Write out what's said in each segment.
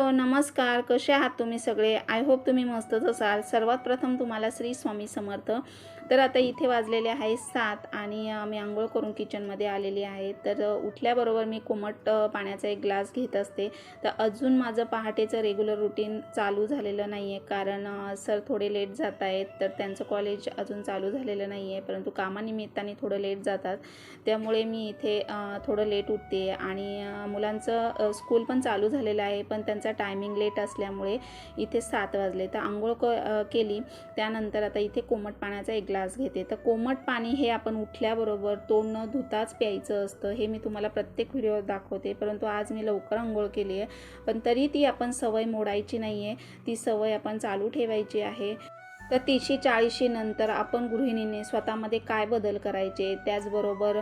Hello नमस्कार. कसे आहात तुम्ही सगळे? आय होप तुम्ही मस्तच असाल. सर्वात प्रथम तुम्हाला श्री स्वामी समर्थ. तर आता इथे वाजलेले आहे सात आणि मी आंघोळ करून किचनमध्ये आलेली आहे. तर उठल्याबरोबर मी कोमट पाण्याचा एक ग्लास घेत असते. तर अजून माझं पहाटेचं रेग्युलर रुटीन चालू झालेलं नाही आहे कारण सर थोडे लेट जात आहेत. तर त्यांचं कॉलेज अजून चालू झालेलं नाही आहे परंतु कामानिमित्ताने थोडं लेट जातात. त्यामुळे मी इथे थोडं लेट उठते. आणि मुलांचं स्कूल पण चालू झालेलं आहे. पण त्यांचा टायमिंग लेट असल्यामुळे इथे सात वाजले. तर आंघोळ क केली. त्यानंतर आता इथे कोमट पाण्याचा एक ग्लास घेते. तर कोमट पाणी हे आपण उठल्याबरोबर तोंड न धुताच प्यायचं असतं हे मी तुम्हाला प्रत्येक व्हिडिओ दाखवते. परंतु आज मी लवकर आंघोळ केली आहे पण तरी ती आपण सवय मोडायची नाही आहे ती सवय आपण चालू ठेवायची आहे. तर तीसशे चाळीशी नंतर आपण गृहिणीने स्वतःमध्ये काय बदल करायचे? त्याचबरोबर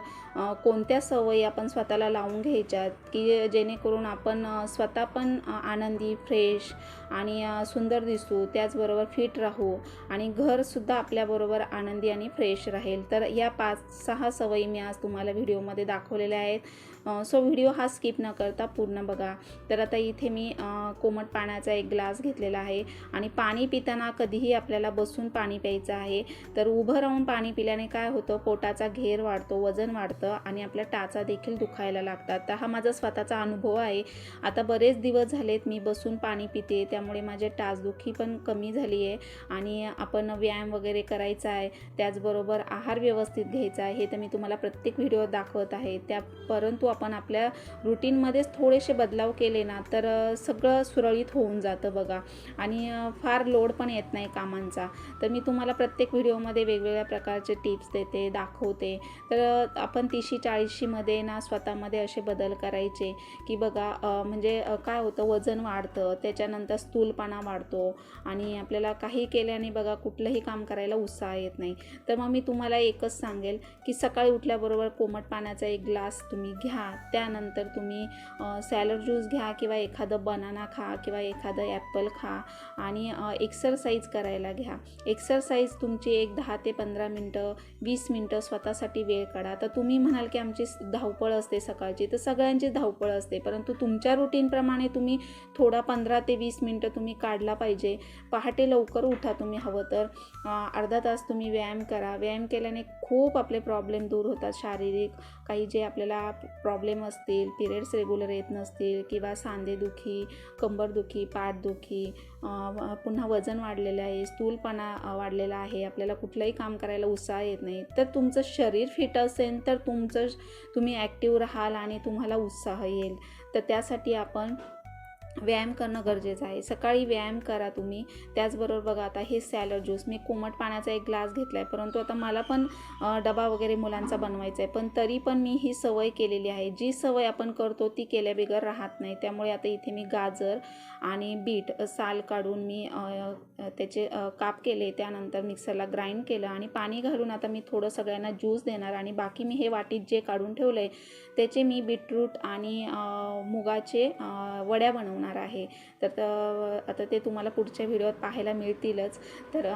कोणत्या सवयी आपण स्वतःला लावून घ्यायच्यात की जेणेकरून आपण स्वतः पण आनंदी फ्रेश आणि सुंदर दिसू त्याचबरोबर फिट राहू आणि घरसुद्धा आपल्याबरोबर आनंदी आणि फ्रेश राहील. तर या पाच सहा सवयी मी आज तुम्हाला व्हिडिओमध्ये दाखवलेल्या आहेत. सो व्हिडिओ हा स्किप न करता पूर्ण बघा. तर आता इथे मी कोमट पाण्याचा एक ग्लास घेतलेला आहे आणि पाणी पिताना कधीही आपल्याला बसून पाणी प्यायचं आहे. तर उभं राहून पाणी पिल्याने काय होतं? पोटाचा घेर वाढतो वजन वाढतं आणि आपल्या टाचा देखील दुखायला लागतात. तर हा माझा स्वतःचा अनुभव आहे. आता बरेच दिवस झालेत मी बसून पाणी पिते त्यामुळे माझे टाचदुखी पण कमी झाली आहे आणि आपण व्यायाम वगैरे करायचा आहे. त्याचबरोबर आहार व्यवस्थित घ्यायचा आहे. हे तर मी तुम्हाला प्रत्येक व्हिडिओ दाखवत आहे. त्या परंतु आपण आपल्या रुटीनमध्येच थोडेसे बदलाव केले ना तर सगळं सुरळीत होऊन जातं बघा. आणि फार लोड पण येत नाही कामांचा. तर मी तुम्हाला प्रत्येक व्हिडिओमध्ये वेगवेगळ्या प्रकारचे टिप्स देते दाखवते. तर आपण तीसशी चाळीसशीमध्ये ना स्वतःमध्ये असे बदल करायचे की बघा म्हणजे काय होतं वजन वाढतं त्याच्यानंतर स्थूलपणा वाढतो आणि आपल्याला काही केल्याने बघा कुठलंही काम करायला उत्साह येत नाही. तर मग मी तुम्हाला एकच सांगेल की सकाळी उठल्याबरोबर कोमट पाण्याचा एक ग्लास तुम्ही घ्या. त्यानंतर तुम्ही सॅलड ज्यूस घ्या किंवा एखादं बनाना खा किंवा एखादं ॲपल खा आणि एक्सरसाइज करायला घ्या. एक्सरसाइज तुमची एक दहा ते पंधरा मिनटं वीस मिनटं स्वतःसाठी वेळ काढा. तर तुम्ही म्हणाल की आमची धावपळ असते सकाळची तर सगळ्यांची धावपळ असते. परंतु तुमच्या रुटीनप्रमाणे तुम्ही थोडा पंधरा ते वीस मिनटं तुम्ही काढला पाहिजे. पहाटे लवकर उठा तुम्ही हवं तर. अर्धा तास तुम्ही व्यायाम करा. व्यायाम केल्याने खूप आपले प्रॉब्लेम दूर होतात शारीरिक. काही जे आपल्याला प्रॉब्लेम असतील पिरियड्स रेग्युलर येत नसतील किंवा सांधेदुखी कंबरदुखी पाठदुखी पुन्हा वजन वाढलेलं आहे स्थूल अं, वाढलेला आहे. आपल्याला कुठलंही काम करायला उत्साह येत नाही. तर तुमचं शरीर फिट असेल तर तुमचं तुम्ही ॲक्टिव्ह राहाल आणि तुम्हाला उत्साह येईल. तर त्यासाठी आपण व्यायाम करणं गरजेचं आहे. सकाळी व्यायाम करा तुम्ही. त्याचबरोबर बघा आता हे सॅलड ज्यूस मी कोमट पाण्याचा एक ग्लास घेतला आहे परंतु आता मला पण डबा वगैरे मुलांचा बनवायचा आहे. पण तरी पण मी ही सवय केलेली आहे. जी सवय आपण करतो ती केल्याबेगर राहत नाही. त्यामुळे आता इथे मी गाजर आणि बीट साल काढून मी त्याचे काप केले. त्यानंतर मिक्सरला ग्राइंड केलं आणि पाणी घालून आता मी थोडं सगळ्यांना ज्यूस देणार आणि बाकी मी हे वाटीत जे काढून ठेवलं आहे त्याचे मी बीटरूट आणि मुगाचे वड्या बनवणार आहे. तर आता ते तुम्हाला पुढच्या व्हिडिओत पाहायला मिळतीलच. तर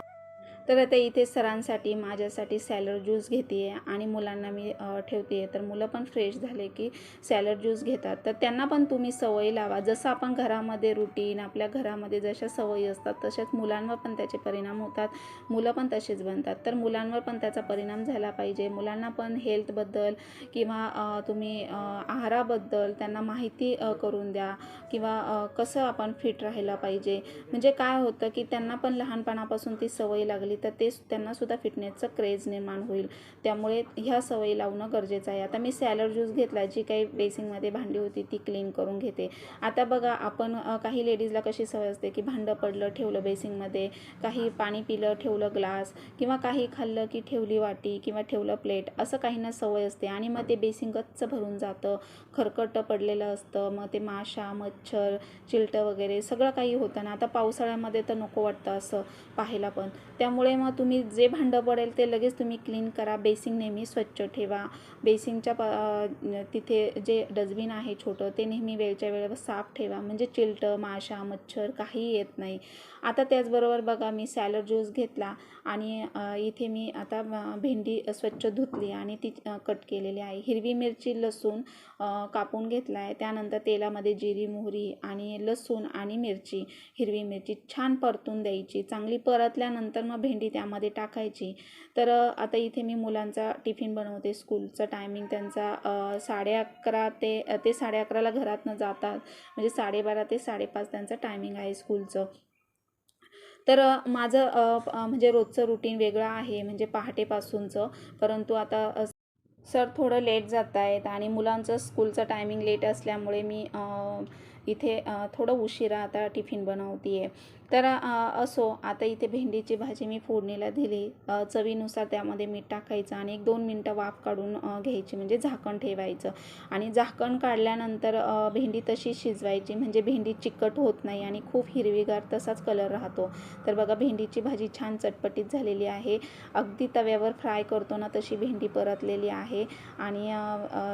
तर आता इथे सरांसाठी माझ्यासाठी सॅलड ज्यूस घेते आहे आणि मुलांना मी ठेवते आहे तर मुलं पण फ्रेश झाले की सॅलड ज्यूस घेतात. तर त्यांना पण तुम्ही सवय लावा. जसं आपण घरामध्ये रुटीन आपल्या घरामध्ये जशा सवयी असतात तशाच मुलांवर पण त्याचे परिणाम होतात. मुलं पण तसेच बनतात. तर मुलांवर पण त्याचा परिणाम झाला पाहिजे. मुलांना पण हेल्थबद्दल किंवा तुम्ही आहाराबद्दल त्यांना माहिती करून द्या. किंवा कसं आपण फिट राहायला पाहिजे. म्हणजे काय होतं की त्यांना पण लहानपणापासून ती सवय लागली तर ते त्यांना सुद्धा फिटनेसचं क्रेज निर्माण होईल. त्यामुळे ह्या सवयी लावणं गरजेचं आहे. आता मी सॅलड ज्यूस घेतला जी काही बेसिंगमध्ये भांडी होती ती क्लीन करून घेते. आता बघा आपण काही लेडीजला कशी सवय असते की भांडं पडलं ठेवलं बेसिंगमध्ये काही पाणी पिलं ठेवलं ग्लास किंवा काही खाल्लं की ठेवली वाटी किंवा ठेवलं प्लेट असं काहींना सवय असते. आणि मग ते बेसिंग गच्च भरून जातं. खरकटं पडलेलं असतं. मग ते माशा मच्छर चिलटं वगैरे सगळं काही होतं ना. आता पावसाळ्यामध्ये तर नको वाटतं असं पाहायला पण. त्यामुळे मग तुम्ही जे भांडं पडेल ते लगेच तुम्ही क्लीन करा. बेसिंग नेहमी स्वच्छ ठेवा. बेसिंगच्या प तिथे जे डस्टबिन आहे छोटं ते नेहमी वेळच्या वेळेवर साफ ठेवा. म्हणजे चिलटं माशा मच्छर काही येत नाही. आता त्याचबरोबर बघा मी सॅलड ज्यूस घेतला आणि इथे मी आता भेंडी स्वच्छ धुतली आणि ती कट केलेली आहे. हिरवी मिरची लसूण कापून घेतला आहे त्यानंतर तेलामध्ये जिरी मोहरी आणि लसूण आणि मिरची. हिरवी मिरची छान परतून द्यायची. चांगली परतल्यानंतर मग भेंडी त्यामध्ये टाकायची. तर आता इथे मी मुलांचा टिफिन बनवते स्कूलचा टायमिंग त्यांचा साडे अकरा ते ते साडे अकराला घरातनं जातात. म्हणजे साडेबारा ते साडेपाच त्यांचं टायमिंग आहे स्कूलचं. तर माझं म्हणजे रोजचं रुटीन वेगळं आहे म्हणजे पहाटेपासूनचं. परंतु आता सर थोडं लेट जात आहेत आणि मुलांचं स्कूलचं टायमिंग लेट असल्यामुळे मी इथे थोडं उशिरा आता टिफिन बनवते आहे तर असो. आता इथे भेंडीची भाजी मी फोडणीला दिली. चवीनुसार त्यामध्ये मीठ टाकायचं आणि एक दोन मिनटं वाफ काढून घ्यायची. म्हणजे झाकण ठेवायचं. आणि झाकण काढल्यानंतर भेंडी तशी शिजवायची. म्हणजे भेंडी चिकट होत नाही आणि खूप हिरवीगार तसाच कलर राहतो. तर बघा भेंडीची भाजी छान चटपटीत झालेली आहे. अगदी तव्यावर फ्राय करतो ना तशी भेंडी परतलेली आहे. आणि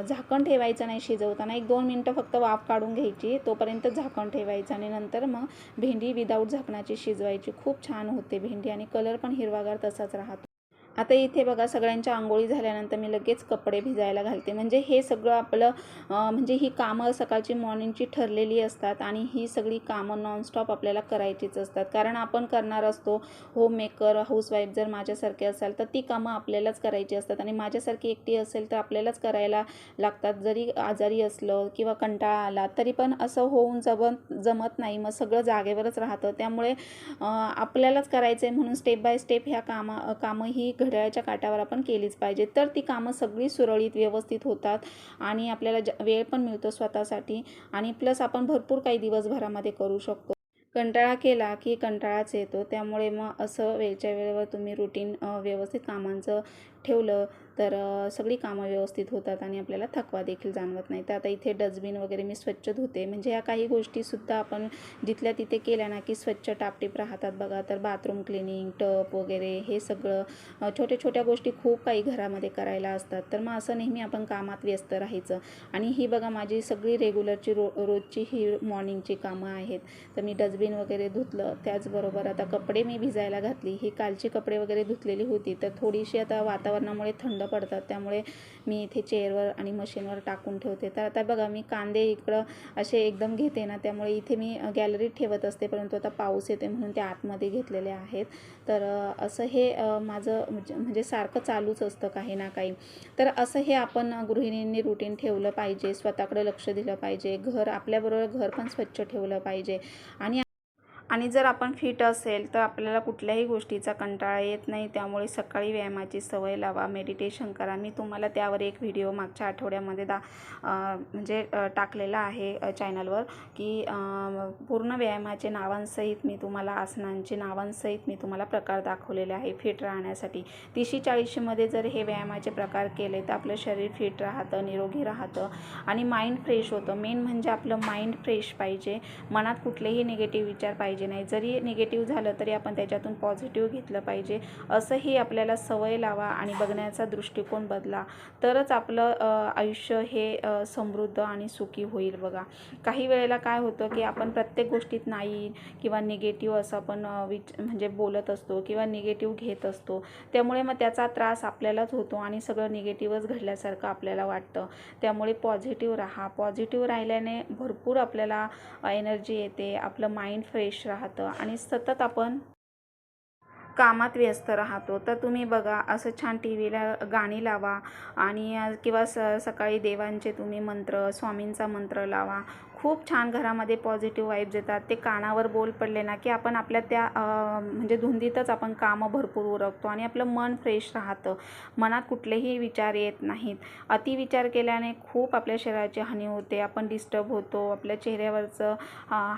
झाकण ठेवायचं नाही शिजवताना. एक दोन मिनटं फक्त वाफ काढून घ्यायची. तोपर्यंत झाकण ठेवायचं आणि नंतर मग भेंडी विदाऊट झाकणाची शिजवायची. खूप छान होते भेंडी आणि कलर पण हिरवागार तसाच राहतो. आता इथे बघा सगळ्यांच्या आंघोळी झाल्यानंतर मी लगेच कपडे भिजायला घालते. म्हणजे हे सगळं आपलं म्हणजे ही कामं सकाळची मॉर्निंगची ठरलेली असतात आणि ही सगळी कामं नॉनस्टॉप आपल्याला करायचीच असतात. कारण आपण करणार असतो होममेकर हाऊसवाईफ जर माझ्यासारखे असाल तर ती कामं आपल्यालाच करायची असतात आणि माझ्यासारखी एकटी असेल तर आपल्यालाच करायला लागतात. जरी आजारी असलं किंवा कंटाळा आला तरी पण असं होऊन जमत जमत नाही. मग सगळं जागेवरच राहतं. त्यामुळे आपल्यालाच करायचं आहे म्हणून स्टेप बाय स्टेप ह्या कामा कामं ही घड्याळाच्या काटावर आपण केलीच पाहिजे. तर ती कामं सगळी सुरळीत व्यवस्थित होतात आणि आपल्याला ज वेळ पण मिळतो स्वतःसाठी आणि प्लस आपण भरपूर काही दिवसभरामध्ये करू शकतो. कंटाळा केला की कंटाळाच येतो. त्यामुळे मग असं वेळच्या वेळेवर तुम्ही रुटीन व्यवस्थित कामांचं ठेवलं तर सगळी कामं व्यवस्थित होतात आणि आपल्याला थकवा देखील जाणवत नाही. तर आता इथे डस्टबिन वगैरे मी स्वच्छ धुते. म्हणजे या काही गोष्टीसुद्धा आपण जिथल्या तिथे केल्या ना की स्वच्छ टापटीप राहतात बघा. तर बाथरूम क्लिनिंग टप वगैरे हे सगळं छोट्या छोट्या गोष्टी खूप काही घरामध्ये करायला असतात. तर मग असं नेहमी आपण कामात व्यस्त राहायचं. आणि ही बघा माझी सगळी रेग्युलरची रो रोजची ही मॉर्निंगची कामं आहेत. तर मी डस्टबिन वगैरे धुतलं. त्याचबरोबर आता कपडे मी भिजायला घातली. ही कालची कपडे वगैरे धुतलेली होती. तर थोडीशी आता वातावरणामुळे थंड पडतात. त्यामुळे मी इथे चेअरवर आणि मशीनवर टाकून ठेवते. तर आता बघा मी कांदे इकडं असे एकदम घेते ना त्यामुळे इथे मी गॅलरीत ठेवत असते परंतु आता पाऊस येते म्हणून ते आतमध्ये घेतलेले आहेत. तर असं हे माझं म्हणजे म्हणजे सारखं चालूच असतं काही ना काही. तर असं हे आपण गृहिणींनी रुटीन ठेवलं पाहिजे स्वतःकडे लक्ष दिलं पाहिजे घर आपल्याबरोबर घर पण स्वच्छ ठेवलं पाहिजे. आणि आणि जर आपण फिट असेल तर आपल्याला कुठल्याही गोष्टीचा कंटाळा येत नाही. त्यामुळे सकाळी व्यायामाची सवय लावा मेडिटेशन करा. मी तुम्हाला त्यावर एक व्हिडिओ मागच्या आठवड्यामध्ये दा म्हणजे टाकलेला आहे चॅनलवर की पूर्ण व्यायामाचे नावांसहित मी तुम्हाला आसनांचे नावांसहित मी तुम्हाला प्रकार दाखवलेले आहे फिट राहण्यासाठी. तिशी चाळीशीमध्ये जर हे व्यायामाचे प्रकार केले तर आपलं शरीर फिट राहतं निरोगी राहतं आणि माइंड फ्रेश होतं. मेन म्हणजे आपलं माइंड फ्रेश पाहिजे. मनात कुठलेही निगेटिव्ह विचार पाहिजे पाहिजे नाही. जरी निगेटिव्ह झालं तरी आपण त्याच्यातून पॉझिटिव्ह घेतलं पाहिजे. असंही आपल्याला सवय लावा आणि बघण्याचा दृष्टिकोन बदला. तरच आपलं आयुष्य हे समृद्ध आणि सुखी होईल बघा. काही वेळेला काय होतं की आपण प्रत्येक गोष्टीत नाही किंवा निगेटिव्ह असं आपण विच म्हणजे बोलत असतो किंवा निगेटिव्ह घेत असतो. त्यामुळे मग त्याचा त्रास आपल्यालाच होतो आणि सगळं निगेटिव्हच घडल्यासारखं आपल्याला वाटतं. त्यामुळे पॉझिटिव्ह राहा. पॉझिटिव्ह राहिल्याने भरपूर आपल्याला एनर्जी येते. आपलं माइंड फ्रेश राहतं आणि सतत आपण कामात व्यस्त राहतो. तर तुम्ही बघा असं छान टी व्हीला गाणी लावा आणि किंवा स सकाळी देवांचे तुम्ही मंत्र स्वामींचा मंत्र लावा. खूप छान घरामध्ये पॉझिटिव्ह वाईब्स येतात. ते कानावर बोल पडले ना की आपण आपल्या त्या म्हणजे धुंदीतच आपण कामं भरपूर उरकतो आणि आपलं मन फ्रेश राहतं. मनात कुठलेही विचार येत नाहीत. अतिविचार केल्याने खूप आपल्या शरीराची हानी होते आपण डिस्टर्ब होतो आपल्या चेहऱ्यावरचं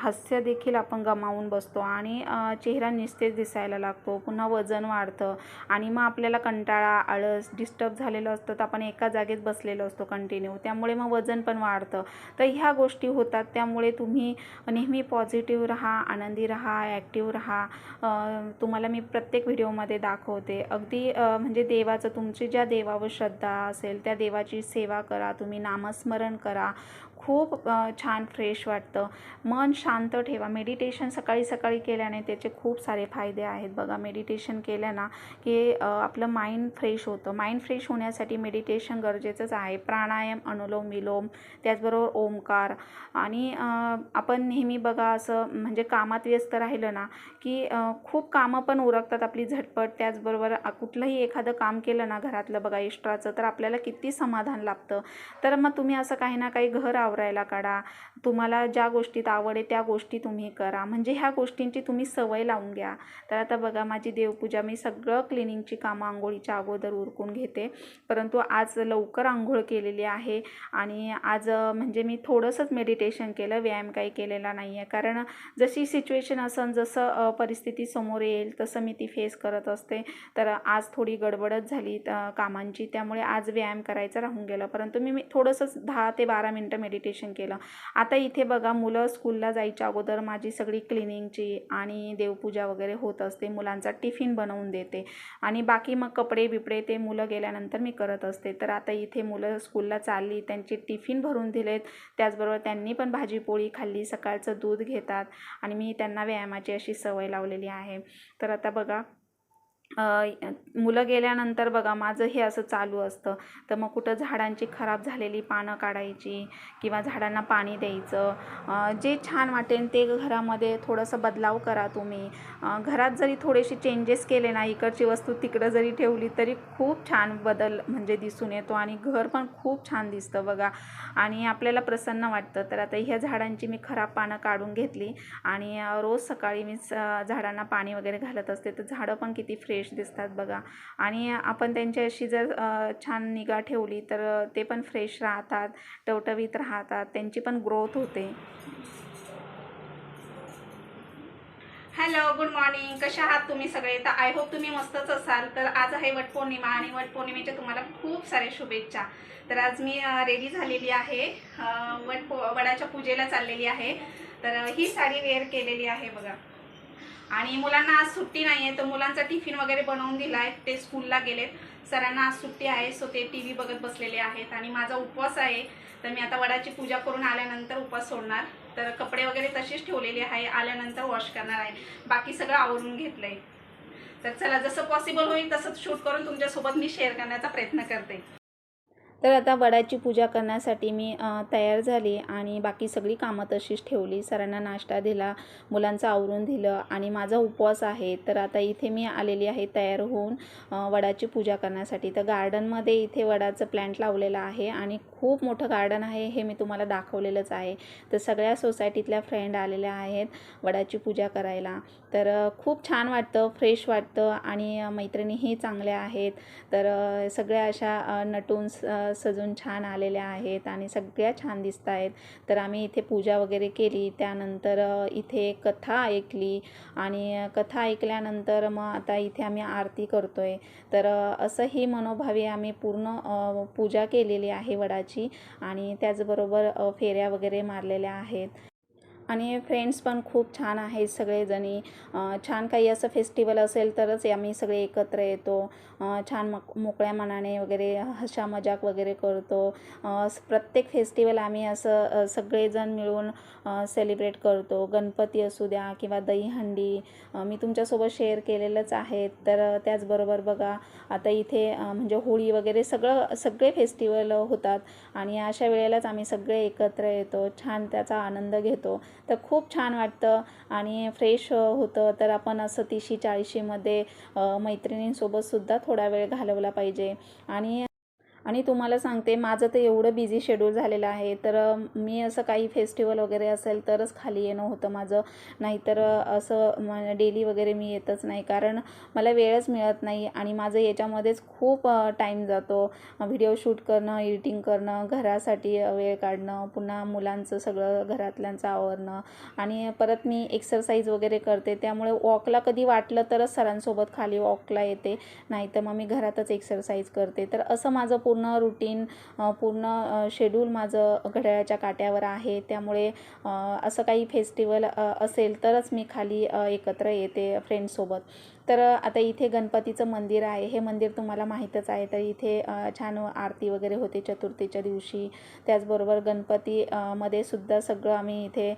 हास्य देखील आपण गमावून बसतो आणि चेहरा निस्तेज दिसायला लागतो पुन्हा वजन वाढतं आणि मग आपल्याला कंटाळा आळस डिस्टर्ब झालेलं असतं तर आपण एका जागेत बसलेलो असतो कंटिन्यू त्यामुळे मग वजन पण वाढतं. तर ह्या गोष्टी होत होतात. त्यामुळे तुम्ही नेहमी पॉझिटिव्ह राहा आनंदी राहा ॲक्टिव्ह राहा. तुम्हाला मी प्रत्येक व्हिडिओमध्ये दाखवते. अगदी म्हणजे देवाचं तुमची ज्या देवावर श्रद्धा असेल त्या देवाची सेवा करा. तुम्ही नामस्मरण करा. खूप छान फ्रेश वाटतं. मन शांत ठेवा. मेडिटेशन सकाळी सकाळी केल्याने त्याचे खूप सारे फायदे आहेत. बघा मेडिटेशन केलं ना की आपलं माइंड फ्रेश होतं. माइंड फ्रेश होण्यासाठी मेडिटेशन गरजेचंच आहे. प्राणायाम अनुलोम विलोम त्याचबरोबर ओंकार. आणि आपण नेहमी बघा असं म्हणजे कामात व्यस्त राहिलं ना की खूप कामं पण उरकतात आपली झटपट. त्याचबरोबर कुठलंही एखादं काम केलं ना घरातलं बघा एक्स्ट्राचं तर आपल्याला किती समाधान लाभतं. तर मग तुम्ही असं काही ना काही घर आवरायला काढा. तुम्हाला ज्या गोष्टीत आवड आहे त्या गोष्टी तुम्ही करा. म्हणजे ह्या गोष्टींची तुम्ही सवय लावून घ्या. तर आता बघा माझी देवपूजा मी सगळं क्लिनिंगची कामं आंघोळीच्या अगोदर उरकून घेते. परंतु आज लवकर आंघोळ केलेली आहे आणि आज म्हणजे मी थोडंसंच मेडिटेशन केलं. व्यायाम काही केलेला नाही आहे कारण जशी सिच्युएशन असन जसं परिस्थिती समोर येईल तसं मी ती फेस करत असते. तर आज थोडी गडबडच झाली कामांची. त्यामुळे आज व्यायाम करायचा राहून गेला. परंतु मी मी थोडंसंच दहा ते बारा मिनटं मेडिटेशन केलं. आता इथे बघा मुलं स्कूलला जायच्या अगोदर माझी सगळी क्लिनिंगची आणि देवपूजा वगैरे होत असते. मुलांचा टिफिन बनवून देते. आणि बाकी मग कपडे बिपडे ते मुलं गेल्यानंतर मी करत असते. तर आता इथे मुलं स्कूलला चालली त्यांचे टिफिन भरून दिलेत. त्याचबरोबर त्यांनी पण भाजी पोळी खाल्ली सकाळचं दूध घेतात. आणि मी त्यांना व्यायामाची अशी सवय लावलेली आहे. तर आता बघा मुलं गेल्यानंतर बघा माझं हे असं चालू असतं. तर मग कुठं झाडांची खराब झालेली पानं काढायची किंवा झाडांना पाणी द्यायचं. जे छान वाटेल ते घरामध्ये थोडंसं बदलाव करा तुम्ही. घरात जरी थोडेसे चेंजेस केले ना इकडची वस्तू तिकडं जरी ठेवली तरी खूप छान बदल म्हणजे दिसून येतो आणि घर पण खूप छान दिसतं बघा. आणि आपल्याला प्रसन्न वाटतं. तर आता ह्या झाडांची मी खराब पानं काढून घेतली आणि रोज सकाळी मी स- झाडांना पाणी वगैरे घालत असते. तर झाडं पण किती फ्रेश दिसतात बघा. आणि आपण त्यांच्याशी जर छान निगा ठेवली तर ते पण फ्रेश राहतात टवटवीत राहतात त्यांची पण ग्रोथ होते. हॅलो गुड मॉर्निंग कशा आहात तुम्ही सगळे? तर आय होप तुम्ही मस्तच असाल. तर आज आहे वटपौर्णिमा आणि वटपौर्णिमेच्या तुम्हाला खूप साऱ्या शुभेच्छा. तर आज मी रेडी झालेली आहे. वट वडाच्या पूजेला चाललेली आहे. तर ही साडी वेअर केलेली आहे बघा. आणि मुलांना आज सुट्टी नाही आहे तर मुलांचा टिफिन वगैरे बनवून दिला आहे ते स्कूलला गेलेत. सरांना आज सुट्टी आहे सो ते टी व्ही बघत बसलेले आहेत. आणि माझा उपवास आहे. तर मी आता वडाची पूजा करून आल्यानंतर उपवास सोडणार. तर कपडे वगैरे तसेच ठेवलेले आहे. आल्यानंतर वॉश करणार आहे. बाकी सगळं आवरून घेतलंय. तर चला जसं पॉसिबल होईल तसंच शूट करून तुमच्यासोबत मी शेअर करण्याचा प्रयत्न करते. तर आता वडाची पूजा करण्यासाठी मी तयार झाली आणि बाकी सगळी कामं तशीच ठेवली. सरांना नाश्ता दिला मुलांचं आवरून दिलं आणि माझा उपवास आहे. तर आता इथे मी आलेली आहे तयार होऊन वडाची पूजा करण्यासाठी. तर गार्डनमध्ये इथे वडाचं प्लॅन्ट लावलेलं आहे आणि खूप मोठं गार्डन आहे हे मी तुम्हाला दाखवलेलंच आहे. तर सगळ्या सोसायटीतल्या फ्रेंड आलेल्या आहेत वडाची पूजा करायला. तर खूप छान वाटतं फ्रेश वाटतं आणि मैत्रिणीही चांगल्या आहेत. तर सगळ्या अशा नटून सजून छान आलेल्या आहेत आणि सगळ्या छान दिसत आहेत. तर आम्ही इथे पूजा वगैरे केली. त्यानंतर इथे कथा ऐकली आणि कथा ऐकल्यानंतर मग आता इथे आम्ही आरती करतो आहे तर असंही असं ही मनोभावे आम्ही पूर्ण पूजा केलेली आहे वडाची आणि त्याचबरोबर फेऱ्या वगैरे मारलेल्या आहेत. आणि फ्रेंड्स पण खूप छान आहेत सगळेजणी. छान काही असं फेस्टिवल असेल तरच आम्ही सगळे एकत्र येतो. छान मक मोकळ्या मनाने वगैरे हशा मजाक वगैरे करतो. प्रत्येक फेस्टिवल आम्ही असं सगळेजण मिळून सेलिब्रेट करतो. गणपती असू द्या किंवा दहीहंडी मी तुमच्यासोबत शेअर केलेलंच आहे तर त्याचबरोबर बघा आता इथे म्हणजे होळी वगैरे सगळं सगळे फेस्टिवल होतात आणि अशा वेळेलाच आम्ही सगळे एकत्र येतो. छान त्याचा आनंद घेतो. तर खूप छान वाटतं. आणि फ्रेश होतं तर आपण असं तीसशे चाळीशीमध्ये मैत्रिणींसोबतसुद्धा थोडा वेळ घालवला पाहिजे. आणि आणि तुम्हाला सांगते माझं तर एवढं बिझी शेड्यूल झालेलं आहे तर मी असं काही फेस्टिवल वगैरे असेल तरच खाली येणं होतं माझं. नाहीतर असं डेली वगैरे मी येतच नाही. कारण मला वेळच मिळत नाही आणि माझं याच्यामध्येच खूप टाईम जातो. व्हिडिओ शूट करणं एडिटिंग करणं घरासाठी वेळ काढणं पुन्हा मुलांचं सगळं घरातल्यांचं आवरणं. आणि परत मी एक्सरसाइज वगैरे करते. त्यामुळे वॉकला कधी वाटलं तरच सरांसोबत खाली वॉकला येते. नाहीतर मग मी घरातच एक्सरसाइज करते. तर असं माझं पूर्ण रुटीन पूर्ण शेड्यूल माझं घड्याळाच्या काट्यावर आहे. त्यामुळे असं काही फेस्टिवल असेल तरच मी खाली एकत्र येते फ्रेंडसोबत तर आता इथे गणपतीचं मंदिर आहे. हे मंदिर तुम्हाला माहीतच आहे. तर इथे छान आरती वगैरे होते चतुर्थीच्या दिवशी. त्याचबरोबर गणपती मध्ये सुद्धा सगळं आम्ही इथे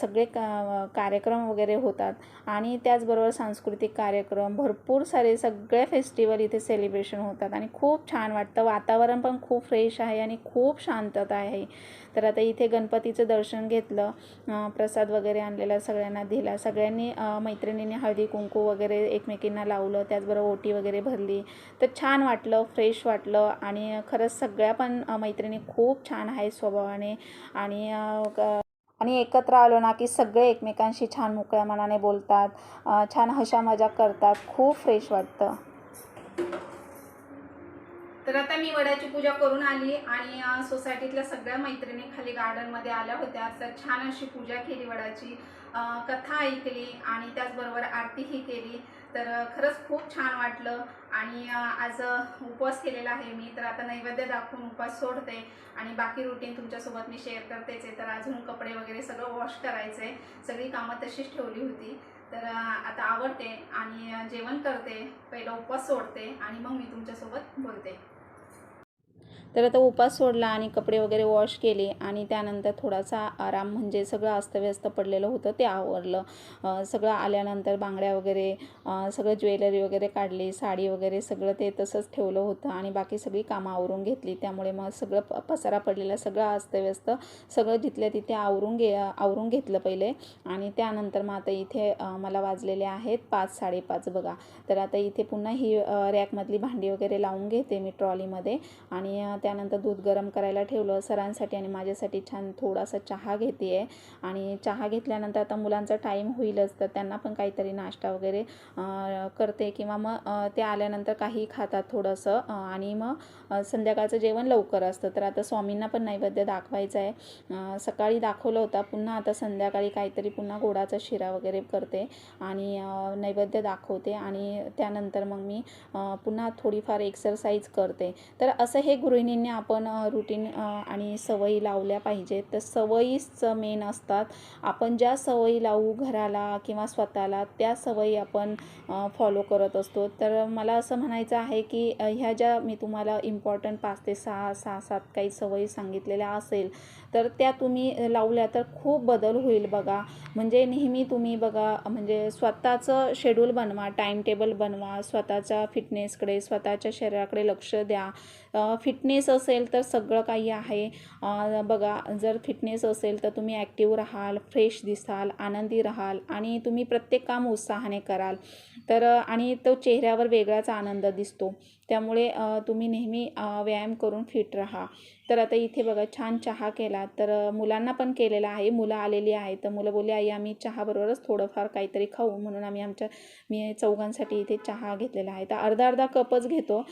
सगळे का कार्यक्रम वगैरे होतात. आणि त्याचबरोबर सांस्कृतिक कार्यक्रम भरपूर सारे सगळे फेस्टिवल इथे सेलिब्रेशन होतात. आणि खूप छान वाटतं. वातावरण पण खूप फ्रेश आहे आणि खूप शांतता आहे. तर आता इथे गणपतीचं दर्शन घेतलं प्रसाद वगैरे आणलेला सगळ्यांना दिला. सगळ्यांनी मैत्रिणींनी हळदी कुंकू वगैरे एकमेकींना लावलं त्याचबरोबर ओटी वगैरे भरली. तर छान वाटलं फ्रेश वाटलं आणि खरंच सगळ्या पण मैत्रिणी खूप छान आहेत स्वभावाने आणि क- आणि एकत्र आलो ना की सगळे एकमेकांशी छान मोकळ्या मनाने बोलतात छान हशा मजाक करतात खूप फ्रेश वाटतं. तर आता मी वडाची पूजा करून आली आणि सोसायटीतल्या सगळ्या मैत्रिणी खाली गार्डनमध्ये आल्या होत्या. तर छान अशी पूजा केली वडाची. कथा ऐकली आणि त्याचबरोबर आरतीही केली. तर खरंच खूप छान वाटलं. आणि आज उपवास केलेला आहे मी. तर आता नैवेद्य दाखवून उपवास सोडते आणि बाकी रुटीन तुमच्यासोबत मी शेअर करतेच आहे. तर अजून कपडे वगैरे सगळं वॉश करायचं आहे सगळी कामं तशीच ठेवली होती. तर आता आवडते आणि जेवण करते. पहिलं उपवास सोडते आणि मग मी तुमच्यासोबत बोलते. तर आता उपास सोडला आणि कपडे वगैरे वॉश केले आणि त्यानंतर थोडासा आराम म्हणजे सगळं अस्तव्यस्त पडलेलं होतं ते आवरलं. सगळं आल्यानंतर बांगड्या वगैरे सगळं ज्वेलरी वगैरे काढली साडी वगैरे सगळं ते तसंच ठेवलं होतं आणि बाकी सगळी कामं आवरून घेतली. त्यामुळे मग सगळं प- पसारा पडलेला सगळं अस्तव्यस्त सगळं जिथल्या तिथे आवरून घे आवरून घेतलं पहिले. आणि त्यानंतर मग आता इथे मला वाजलेले आहेत पाच साडेपाच बघा. तर आता इथे पुन्हा ही रॅकमधली भांडी वगैरे लावून घेते मी ट्रॉलीमध्ये. आणि त्यानंतर दूध गरम करायला ठेवलं. सरांसाठी आणि माझ्यासाठी छान थोडासा चहा घेते आहे आणि चहा घेतल्यानंतर आता मुलांचा टाईम होईलच तर त्यांना पण काहीतरी नाश्ता वगैरे करते किंवा मग ते आल्यानंतर काही खातात थोडंसं. आणि मग संध्याकाळचं जेवण लवकर असतं. तर आता स्वामींना पण नैवेद्य दाखवायचं आहे. सकाळी दाखवलं होता. पुन्हा आता संध्याकाळी काहीतरी पुन्हा गोडाचा शिरा वगैरे करते आणि नैवेद्य दाखवते. आणि त्यानंतर मग मी पुन्हा थोडीफार एक्सरसाइज करते. तर असं हे गृहिणींनी आपण रुटीन आणि सवयी लावल्या पाहिजेत. तर सवयीच मेन असतात आपण ज्या सवयी लावू घराला किंवा स्वतःला त्या सवयी आपण फॉलो करत असतो. तर मला असं म्हणायचं आहे की ह्या ज्या मी तुम्हाला इम्पॉर्टंट पाच ते सहा सहा सात काही सवयी सांगितलेल्या असेल तर त्या तुम्ही लावल्या तर खूप बदल होईल बघा. म्हणजे नेहमी तुम्ही बघा म्हणजे स्वतःचं शेड्यूल बनवा टाईम टेबल बनवा स्वतःच्या फिटनेसकडे स्वतःच्या शरीराकडे लक्ष द्या. फिटनेस असेल तर सगळं काही आहे. बघा जर फिटनेस असेल तर तुम्ही ॲक्टिव्ह राहाल फ्रेश दिसाल आनंदी राहाल आणि तुम्ही प्रत्येक काम उत्साहाने कराल. तर आणि तो चेहऱ्यावर वेगळाच आनंद दिसतो. त्यामुळे तुम्ही नेहमी व्यायाम करून फिट राहा. तर आता इथे बघा छान चहा केला. तर मुलांना पण केलेला आहे. मुलं आलेली आहे तर मुलं बोलली आई आम्ही चहाबरोबरच थोडंफार काहीतरी खाऊ. म्हणून आम्ही आमच्या मी चौघांसाठी इथे चहा घेतलेला आहे. तर अर्धा अर्धा कपच घेतो.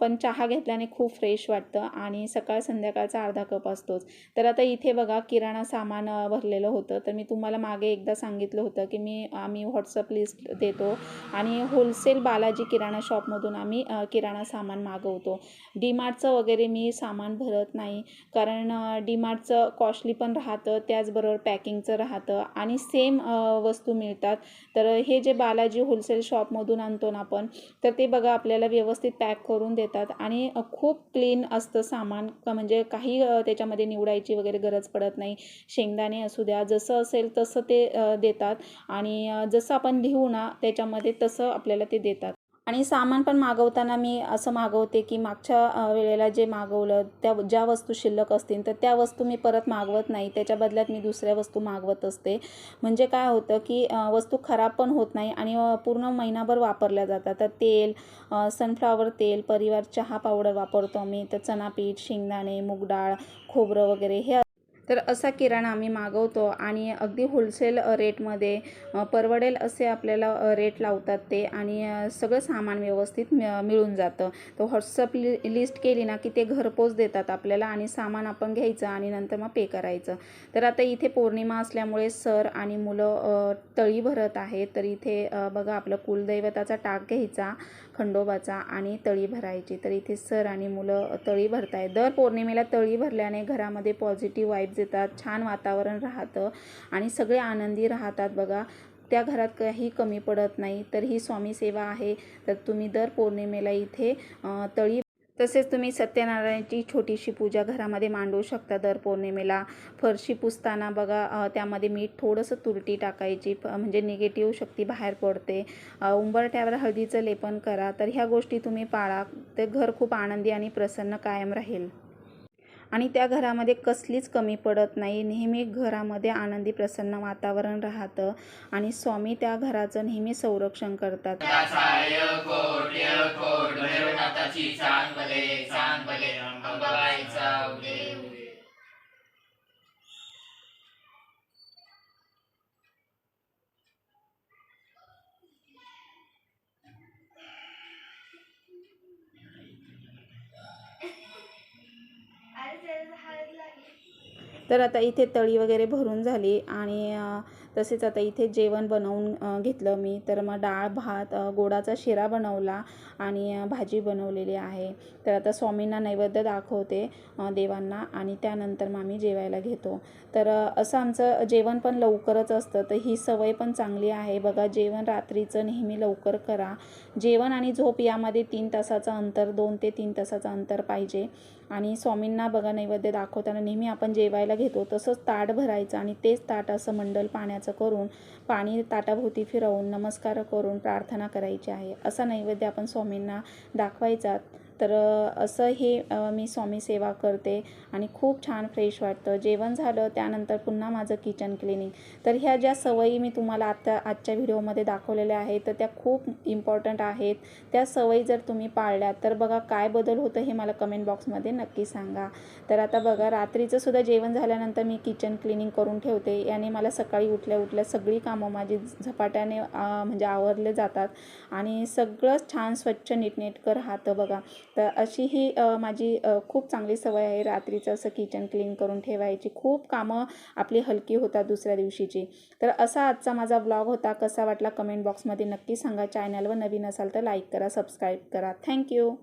पण चहा घेतल्याने खूप फ्रेश वाटतं आणि सकाळ संध्याकाळचा अर्धा कप असतोच. तर आता इथे बघा किराणा सामान भरलेलं होतं. तर मी तुम्हाला मागे एकदा सांगितलं होतं की मी आम्ही व्हॉट्सअप लिस्ट देतो. आणि होलसेल बालाजी किराणा शॉपमधून आम्ही किराणा दुकानात सामान मागवतो. डीमार्टचं वगैरे मी सामान भरत नाही. कारण डीमार्टचं कॉस्टली पण राहतं त्याचबरोबर पॅकिंगचं राहतं आणि सेम वस्तू मिळतात. तर हे जे बालाजी होलसेल शॉपमधून आणतो ना आपण तर ते बघा आपल्याला व्यवस्थित पॅक करून देतात आणि खूप क्लीन असतं सामान. का म्हणजे काही त्याच्यामध्ये निवडायची वगैरे गरज पडत नाही. शेंगदाणे असू द्या जसं असेल तसं ते देतात. आणि जसं आपण लिहू ना त्याच्यामध्ये तसं आपल्याला ते देतात. आणि सामान पण मागवताना मी असं मागवते की मागच्या वेळेला जे मागवलं त्या ज्या वस्तू शिल्लक असतील तर त्या वस्तू मी परत मागवत नाही. त्याच्या बदल्यात मी दुसऱ्या वस्तू मागवत असते. म्हणजे काय होतं की वस्तू खराब पण होत नाही आणि पूर्ण महिनाभर वापरल्या जातात. तर तेल सनफ्लॉवर सनफ्लावर तेल परिवार चहा पावडर वापरतो मी तर चणापीठ शेंगदाणे मूग डाळ खोबरं वगैरे हे तर असा किराणा आम्ही मागवतो आणि अगदी होलसेल रेटमध्ये परवडेल असे आपल्याला रेट लावतात ते आणि सगळं सामान व्यवस्थित मिळून जातं. तर व्हॉट्सअप लि लिस्ट केली ना की ते घरपोच देतात आपल्याला आणि सामान आपण घ्यायचं आणि नंतर मग पे करायचं. तर आता इथे पौर्णिमा असल्यामुळे सर आणि मुलं तळी भरत आहेत. तर इथे बघा आपलं कुलदैवताचा टाक घ्यायचा. खंडोबाचा आणि तळी भरायची. तर इथे सर आणि मुलं तळी भरताय दर पौर्णिमेला तळी भरल्याने घरामध्ये पॉझिटिव्ह वाईब्स येतात छान वातावरण राहतं आणि सगळे आनंदी राहतात बघा. त्या घरात काही कमी पडत नाही तर ही स्वामी सेवा आहे. तर तुम्ही दर पौर्णिमेला इथे तळी तसेच तुम्ही सत्यनारायणाची छोटीशी पूजा घरामध्ये मांडू शकता. दर पौर्णिमेला फरशी पुसताना बघा त्यामध्ये मीठ थोडंसं तुरटी टाकायची प- म्हणजे निगेटिव्ह शक्ती बाहेर पडते. उंबरठ्यावर हळदीचं लेपन करा तर ह्या गोष्टी तुम्ही पाळा. ते घर खूप आनंदी आणि प्रसन्न कायम राहील. आणि त्या घरामध्ये कसलीच कमी पडत नाही. नेहमी घरामध्ये आनंदी प्रसन्न वातावरण राहतं आणि स्वामी त्या घराचं नेहमी संरक्षण करतात. दासाय कोट कोट भैरवनाथाची चांगले चांगले अंबाबाईचा उदे उदे तर आता इथे तळी वगैरे भरून झाली आणि तसेच आता इथे जेवण बनवून घेतलं मी. तर मग डाळ भात गोडाचा शिरा बनवला आणि भाजी बनवलेली आहे. तर आता स्वामींना नैवेद्य दाखवते देवांना आणि त्यानंतर मग आम्ही जेवायला घेतो. तर असं आमचं जेवण पण लवकरच असतं. तर ही सवय पण चांगली आहे. बघा जेवण रात्रीचं नेहमी लवकर करा. जेवण आणि झोप यामध्ये तीन तासाचं अंतर दोन ते तीन तासाचं अंतर पाहिजे. आणि स्वामींना बघा नैवेद्य दाखवताना नेहमी आपण जेवायला घेतो तसंच ताट भरायचं आणि तेच ताट असं मंडल पाण्याचं करून पाणी ताटाभोवती फिरवून नमस्कार करून प्रार्थना करायची आहे. असा नैवेद्य आपण स्वामींना दाखवायचा. तर असं हे मी स्वामी सेवा करते आणि खूप छान फ्रेश वाटतं. जेवण झालं त्यानंतर पुन्हा माझं किचन क्लिनिंग. तर ह्या ज्या सवयी मी तुम्हाला आत्ता आजच्या व्हिडिओमध्ये दाखवलेल्या आहेत तर त्या खूप इम्पॉर्टंट आहेत. त्या सवयी जर तुम्ही पाळल्या तर बघा काय बदल होतं हे मला कमेंट बॉक्समध्ये नक्की सांगा. तर आता बघा रात्रीचं सुद्धा जेवण झाल्यानंतर मी किचन क्लिनिंग करून ठेवते. याने मला सकाळी उठल्या उठल्या सगळी कामं माझी झपाट्याने म्हणजे आवरले जातात आणि सगळंच छान स्वच्छ नीटनेटकं राहतं बघा. तर अशी ही माझी खूप चांगली सवय आहे रात्रीचं असं किचन क्लीन करून ठेवायची. खूप कामं आपली हलकी होतात दुसऱ्या दिवशीची. तर असा आजचा माझा ब्लॉग होता. कसा वाटला कमेंट बॉक्समध्ये नक्की सांगा. चॅनलवर नवीन असाल तर लाईक करा सबस्क्राईब करा. थँक्यू